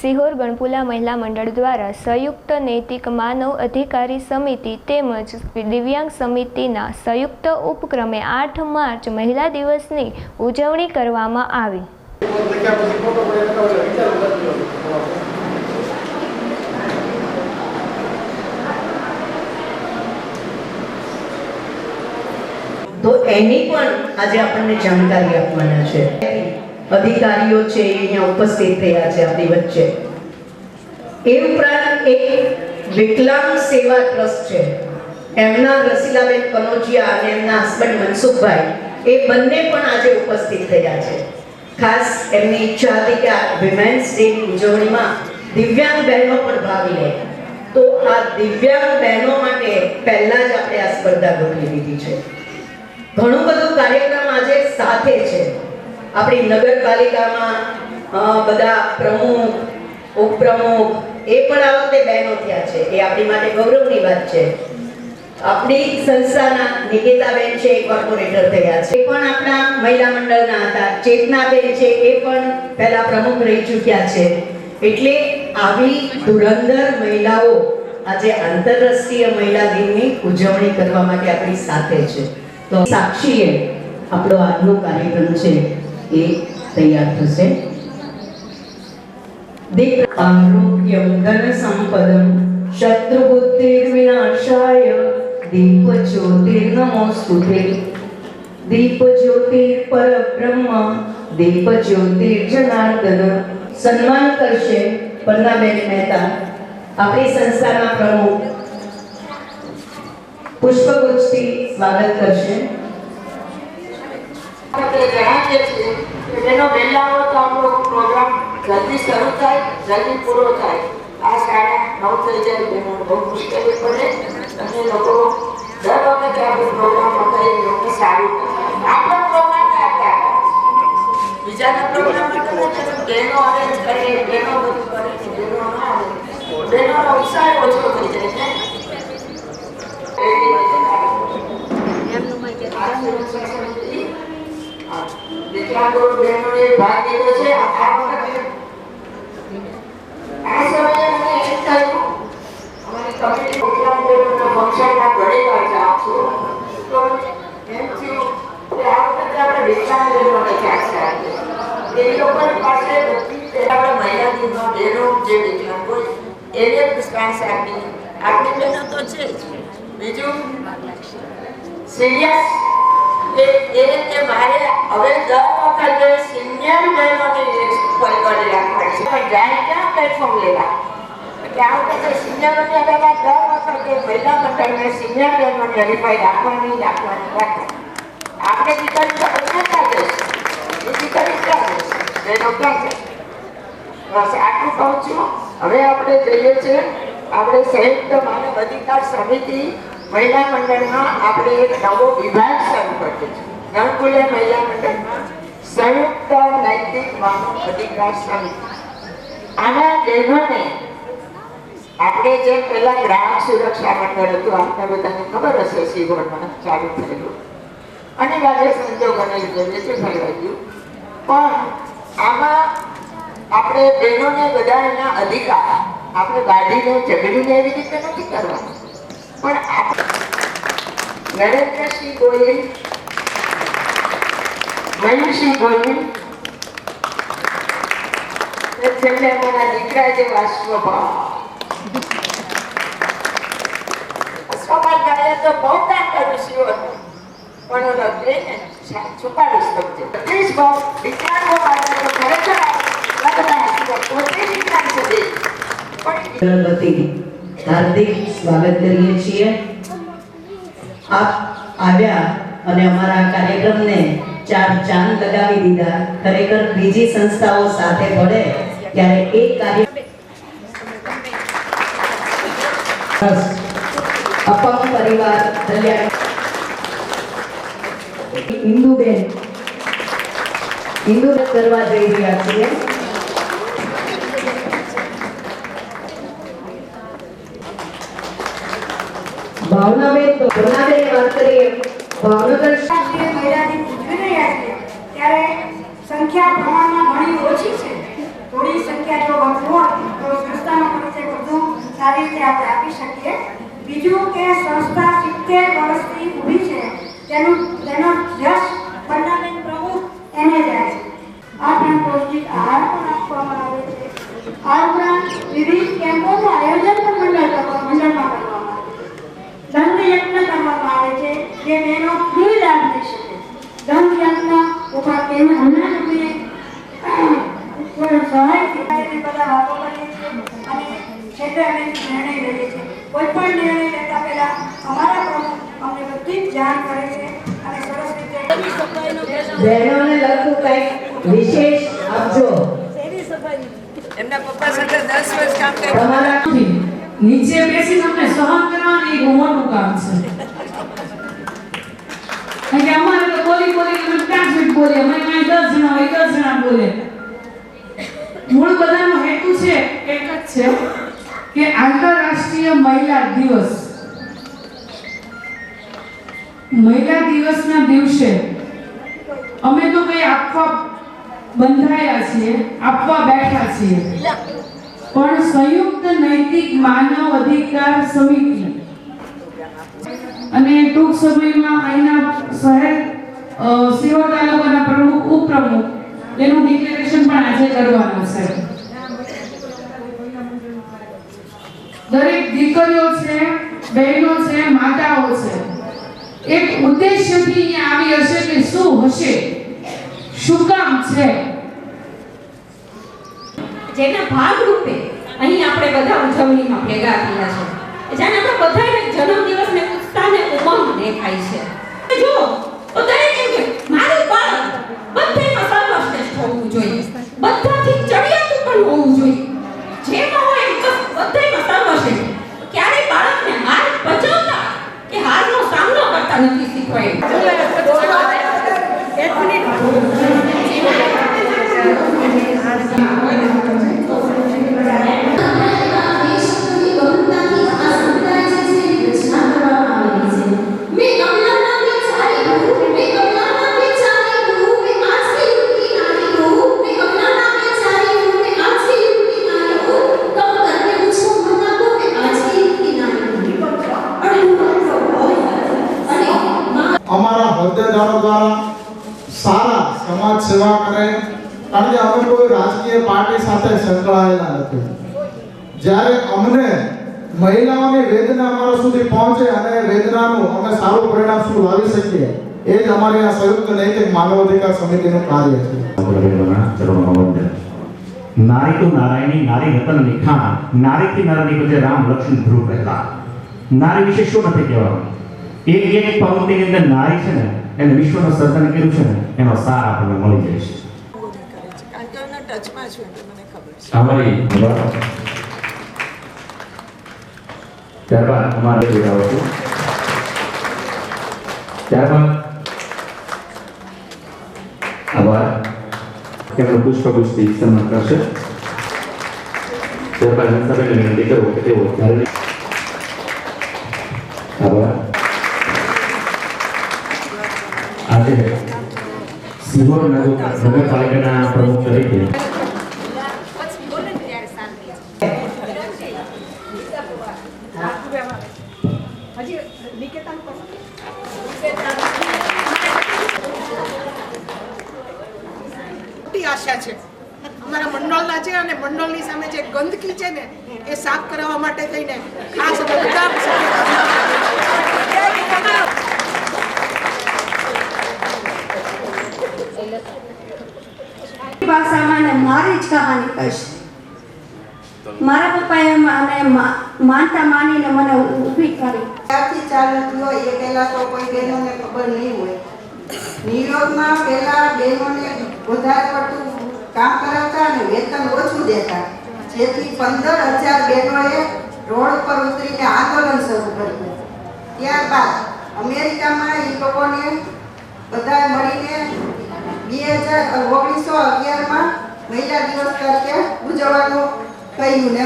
સિહોર ગણપુલા મહિલા મંડળ દ્વારા સંયુક્ત નૈતિક માનવ અધિકારી સમિતિ તેમજ દિવ્યાંગ સમિતિના સંયુક્ત ઉપક્રમે આઠ માર્ચ મહિલા દિવસની ઉજવણી કરવામાં આવી. તો એની પણ આજે આપણને જાણકારી આપવાના છે અધિકારીઓ છે અહીંયા ઉપસ્થિત થયા છે આપણી વચ્ચે. એ ઉપરાંત એક વિકલાંગ સેવા ટ્રસ્ટ છે. એમના રસીલાબેન કનોજિયા અને એમના હસબન્ડ મનસુખભાઈ, એ બંને પણ આજે ઉપસ્થિત થયા છે. ખાસ એમની ઈચ્છા હતી કે આ વિમેન્સ ડેની ઉજવણીમાં દિવ્યાંગ બહેનો પણ ભાગ લે. તો આ દિવ્યાંગ બહેનો માટે પહેલા જ આપણે આ સ્પર્ધા ગોઠવી દીધી છે. ઘણું બધું કાર્યક્રમ આજે સાથે છે. આપણી નગરપાલિકામાં બધા પ્રમુખ, ઉપપ્રમુખ, એ પણ આ વખતે બહેનો થયા છે. એ આપણી માટે ગૌરવની વાત છે. આપણી સંસ્થાના નિકેતાબેન છે, એ કોર્પોરેટર થયા છે. એ પણ આપણા મહિલા મંડળના હતા. ચેતનાબેન છે, એ પણ પહેલા પ્રમુખ રહી ચૂક્યા છે. એટલે આવી ધુરંધર મહિલાઓ આજે આંતરરાષ્ટ્રીય મહિલા દિનની ઉજવણી કરવા માટે આપણી સાથે છે. તો સાક્ષીએ આપણો આજનો કાર્યક્રમ છે. એ તૈયાર થશે દિક આરોગ્યમ ધન સંપદમ શત્રુબુદ્ધિર્વિનાશાય દીપ જ્યોતિર્નમોસ્તુતે દીપ જ્યોતિર પરબ્રહ્મ દીપ જ્યોતિર જનાર્દન સન્માન કરશે પન્નાબેન મહેતા આપણી સંસ્થાના પ્રમુખ પુષ્પગુચ્છથી સ્વાગત કરશે આપણે જણાવીએ તો આપણો પ્રોગ્રામ જલ્દી શરૂ થાય, જલ્દી પૂરો થાય. આ શાળા નવ થઈ જાય તેનો બહુ મુશ્કેલી પડે અને લોકો સારું. આપણો પ્રોગ્રામ બીજાના પ્રોગ્રામ બહેનો અરેન્જ કરે, બહેનો બધું કરે છે, બહેનો ના આવે. બહેનોનો ઉત્સાહ ઓછો થઈ જાય છે. એવી દિવ્યાંગો બહેનોએ ભાગ લીધો છે. આ સમયે મને એમ થયું અમારી કમિટી વિકલાંગ બહેનોના ફંક્શનમાં ઘણી વાર જાઉં છું. તો એમ થયું કે આ વખતે આપણે વિજ્ઞાન બહેનોને ખાસ રાખીએ. એ લોકોની પાસે બધી આપણે મહિલા દિનમાં બહેનો જે વિજ્ઞાન હોય, એને પુષ્પાંશ આપી આપણી બહેનો તો છે જ. બીજું, સિરિયસ એ એ રીતે મારે હવે દર વખતે સિનિયર રાખવાની છે. જાય ક્યાં પ્લેટફોર્મ લેવા? એટલે આ વખતે સિનિયરોની આગળ દર વખતે મહિલા મંડળને સિનિયર બહેનોની હરીફાઈ રાખવાની રાખવાની રાખવાની. આપણે દીકરી તો અહીંયા ક્યાં જશે એ દીકરી ક્યાં જશે બહેનો ક્યાં જશે બસ આટલું કહું છું. હવે આપણે જઈએ છીએ, આપણે સંયુક્ત માનવ અધિકાર સમિતિ મહિલા મંડળમાં આપણે એક નવો વિભાગ શરૂ કર્યો છે. નણકુલે મહિલા મંડળમાં સંયુક્ત નૈતિક માનવ અધિકાર સમિતિ. આના બહેનોને આપણે જે પહેલા ગ્રાહક સુરક્ષા મંડળ હતું, આપને બધાને ખબર હશે, સિહોરમાં ચાલુ થયેલું. અને આજે સંજોગોને લીધે વેચી ફરવા ગયું. પણ આમાં આપણે બહેનોને બધા એના અધિકાર આપણે બાંધીને, ઝઘડીને એવી રીતે નથી કરવાનું. પણ નરેન્દ્રસિંહ ગોયલ મયુરસિંહ ગોયલ છેલ્લે મારા દીકરા જેવા સ્વભાવ ભાવ. વિકલાંગો માટે તો પણ હાર્દિક સ્વાગત કરીએ છીએ. આપ આવ્યા અને અમારા કાર્યક્રમને ચાર ચાંદ લગાવી દીધા. ખરેખર બીજી સંસ્થાઓ સાથે ભળે ત્યારે એક કાર્ય અપંગ પરિવાર કલ્યાણ ઇન્દુબેન. ઇન્દુબેન કરવા જઈ રહ્યા છીએ. તો ભાવનાબેન વાત કરીએ. ભાવનગર ત્યારે સંખ્યા પ્રમાણમાં ઘણી ઓછી છે. થોડી સંખ્યા જો વધુ તો સંસ્થાનો પરિચય વધુ સારી રીતે આપણે આપી શકીએ. બીજું કે સંસ્થા સિત્તેર વર્ષથી ઊભી છે. તેનું તેનો યશ પન્નાબેન પ્રમુખ એને જાય છે. આ પણ પૌષ્ટિક આહાર પણ આપવામાં આવે છે. આ ઉપરાંત વિવિધ કેમ્પોનું આયોજન પણ મંડળ કરવા- મંડળમાં કરવામાં આવે છે દંડ યજ્ઞ કરવામાં આવે છે એનો ફ્રી લાભ લઈ શકે. ધન યજ્ઞ ઉપર તેનું હમણાં સહાયથી એવી બધા વાતો કરીએ છીએ અને છેલ્લે અમે નિર્ણય લઈએ છીએ. કોઈ પણ નિર્ણય લેતા પહેલા અમારા પ્રમુખ અમને બધી જ જાણ કરે છે અને સરસ રીતે બહેનોને લગતું કંઈક વિશેષ આપજો. એમના પપ્પા સાથે દસ વર્ષ કામ કર્યું. નીચે બેસી તમને સહન કરવાનું એક મોટું કામ છે. મહિલા દિવસના દિવસે અમે તો કંઈ આપવા બંધાયા છીએ, આપવા બેઠા છીએ. પણ સંયુક્ત નૈતિક માનવ અધિકાર સમિતિ અને ટૂંક સમયમાં અહીંના શહેર સિહોર તાલુકાના પ્રમુખ, ઉપપ્રમુખ, એનું ડિક્લેરેશન પણ આજે કરવાનું છે. દરેક દીકરીઓ છે, બહેનો છે, માતાઓ છે, એક ઉદ્દેશ્યથી અહીંયા આવી હશે કે શું હશે? શું કામ છે? જેના ભાગરૂપે અહીં આપણે બધા ઉજવણીમાં ભેગા થયા છે. જેને આપણે બધાને જન્મદિવસને ઉત્સાહને ઉમંગ દેખાય છે. જો તો દરેક મારું બાળક બધામાં સર્વશ્રેષ્ઠ હોવું જોઈએ. બધાથી જ્યારે અમને મહિલાઓની વેદના અમારા સુધી પહોંચે અને વેદનાનું અમે સારું પરિણામ શું લાવી શકીએ એ જ અમારી આ સંયુક્ત નૈતિક માનવ અધિકાર સમિતિનું કાર્ય છે. નારી તો નારાયણી નારી રતન નિખાણ નારીથી નર બધે રામ લક્ષ્મણ ધ્રુવ પહેલા નારી વિશે શું નથી કહેવાનું? એક એક પંક્તિની અંદર નારી છે ને એને વિશ્વનું સર્જન કર્યું છે ને એનો સાર આપણને મળી જાય છે. અમારી ત્યારબાદ અમારે જોડાવો છું. ત્યારબાદ આભાર. તેમનું પુષ્પગુચ્છથી સન્માન કરશે. ત્યારબાદ હંસાબેનને વિનંતી કરું કે તેઓ ધાર્મિક આભાર. આજે સિહોર નગર નગરપાલિકાના પ્રમુખ તરીકે મોટી આશા છે અમારા મંડળના છે અને મંડળની સામે જે ગંદકી છે ને એ સાફ કરાવવા માટે થઈને ખાસ બધા ભાષામાં ને મારી જ કહાની કહીશ. મારા પપ્પાએ મને મા- માનતા માનીને મને ઊભી કરી. ત્યારથી ચાલુ હોય એ પહેલા તો કોઈ બહેનોને ખબર નહીં હોય. ન્યુયોર્કમાં પહેલા બહેનોને વધારે પડતું કામ કરાવતા અને વેતન ઓછું દેતા જેથી પંદર હજાર બહેનોએ રોડ પર ઉતરીને આંદોલન શરૂ કર્યું. ત્યારબાદ અમેરિકામાં એ લોકોને બધા મળીને બે હજાર ઓગણીસો અગિયારમાં મહિલા દિવસ તરીકે ઉજવવાનું કહ્યું ને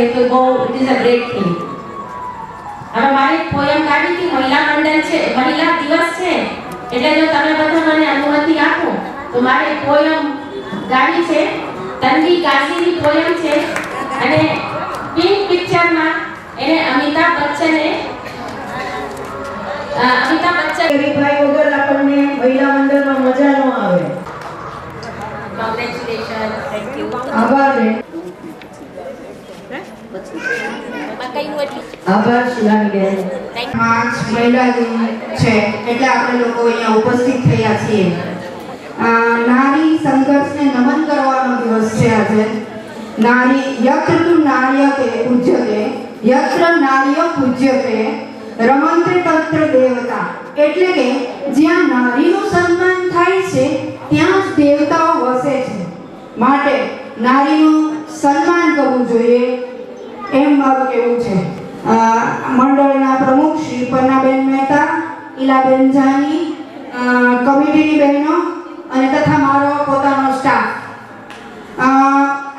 કરી તો બહુ it is a great thing હવે મારી પોયમ કાઢી હતી મહિલા મંડળ છે મહિલા દિવસ છે એટલે જો તમે બધા મને અનુમતિ આપો તો મારે પોયમ ગાવી છે તનવી કાશીની પોયમ છે અને પિંક પિક્ચરમાં એને અમિતાભ બચ્ચને અમિતાભ બચ્ચન ગરીભાઈ વગર આપણને મહિલા મંડળમાં મજા ન આવે. કોંગ્રેચ્યુલેશન થેન્ક યુ આભાર બેન. મહિલા દિન છે, એટલે આપણે લોકો અહીંયા ઉપસ્થિત થયા છીએ. નારી સંઘર્ષને નમન કરવાનો દિવસ આજે. નારી યત્ર તુ નાર્યતે યત્ર નાર્ય પૂજ્યતે, રમંતે તત્ર દેવતા. એટલે કે જ્યાં નારીનું સન્માન થાય છે, ત્યાં દેવતાઓ વસે છે. માટે નારીનું સન્માન કરવું જોઈએ એમ મારું કહેવું છે. મંડળના પ્રમુખ શ્રી પન્નાબેન મહેતા ઈલાબેન જાની કમિટીની બહેનો અને તથા મારો પોતાનો સ્ટાફ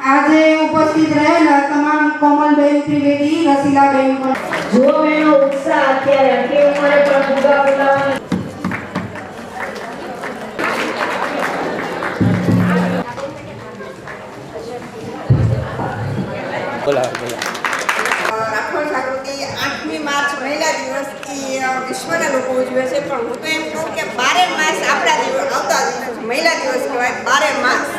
આજે ઉપસ્થિત રહેલા તમામ કોમલબેન ત્રિવેદી રસીલાબેન પણ જો મેનો ઉત્સાહ અત્યારે આટલી ઉંમરે પણ ભૂગા બોલાવવાની રાખોડ વિશ્વના લોકો ઉજવે છે, પણ હું તો એમ કહું કે બારે માસ આપણા દિવસ, આવતા દિવસ, મહિલા દિવસ કહેવાય, બારે માસ.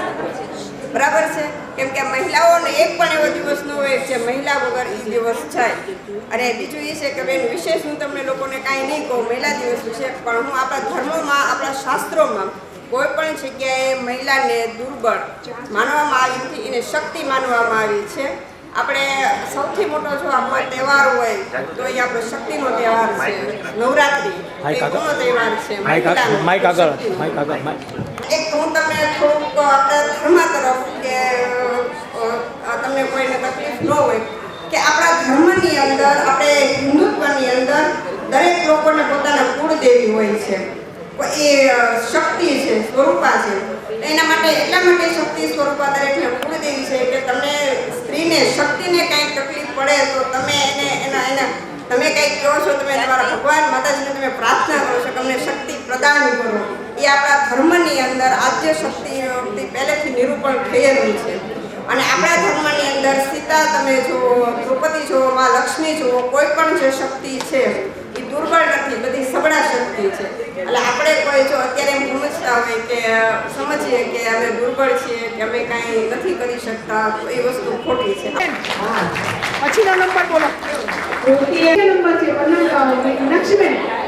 બરાબર છે? કેમ કે મહિલાઓને એક પણ એવો દિવસ ન હોય જે મહિલા વગર એ દિવસ જાય. અને બીજું એ છે કે બેન, વિશેષ હું તમને લોકોને કાંઈ નહીં કહું, મહિલા દિવસ વિશે, પણ હું આપણા ધર્મોમાં, આપણા શાસ્ત્રોમાં કોઈ પણ જગ્યાએ મહિલાને દુર્બળ માનવામાં આવી નથી, એને શક્તિ માનવામાં આવી છે. આપણે સૌથી મોટો જો આપણો તહેવાર હોય તો એ આપણો શક્તિનો તહેવાર છે. નવરાત્રી એ કોનો તહેવાર છે? મહિલાનો શક્તિનો. એક તો હું તમને થોડુંક આપણા ધર્મ તરફ કે તમને કોઈને તકલીફ ન હોય કે આપણા ધર્મની અંદર આપણે હિન્દુત્વની અંદર દરેક લોકોને પોતાના કુળદેવી હોય છે. એ શક્તિ છે સ્વરૂપા છે. એના માટે એટલા માટે શક્તિ સ્વરૂપા દરેકને કુળદેવી છે કે તમને સ્ત્રીને શક્તિને કાંઈ તકલીફ પડે તો તમે એને, એના એના, તમે કંઈક કહો છો, તમે તમારા ભગવાન માતાજીને તમે પ્રાર્થના કરો છો તમને શક્તિ પ્રદાન કરો. એ આપણા ધર્મની અંદર આદ્ય શક્તિ પહેલેથી નિરૂપણ થયેલું છે. અને આપણા ધર્મની અંદર સીતા તમે જુઓ, દ્રૌપદી જુઓ, માં લક્ષ્મી જુઓ, કોઈ પણ જે શક્તિ છે દુર્બળ નથી બધી સબળા શક્તિ છે. એટલે આપણે કોઈ જો અત્યારે એમ સમજતા હોય કે સમજીએ કે અમે દુર્બળ છીએ કે અમે કાંઈ નથી કરી શકતા તો એ વસ્તુ ખોટી છે. પછીનો નંબર બોલો. નંબર છે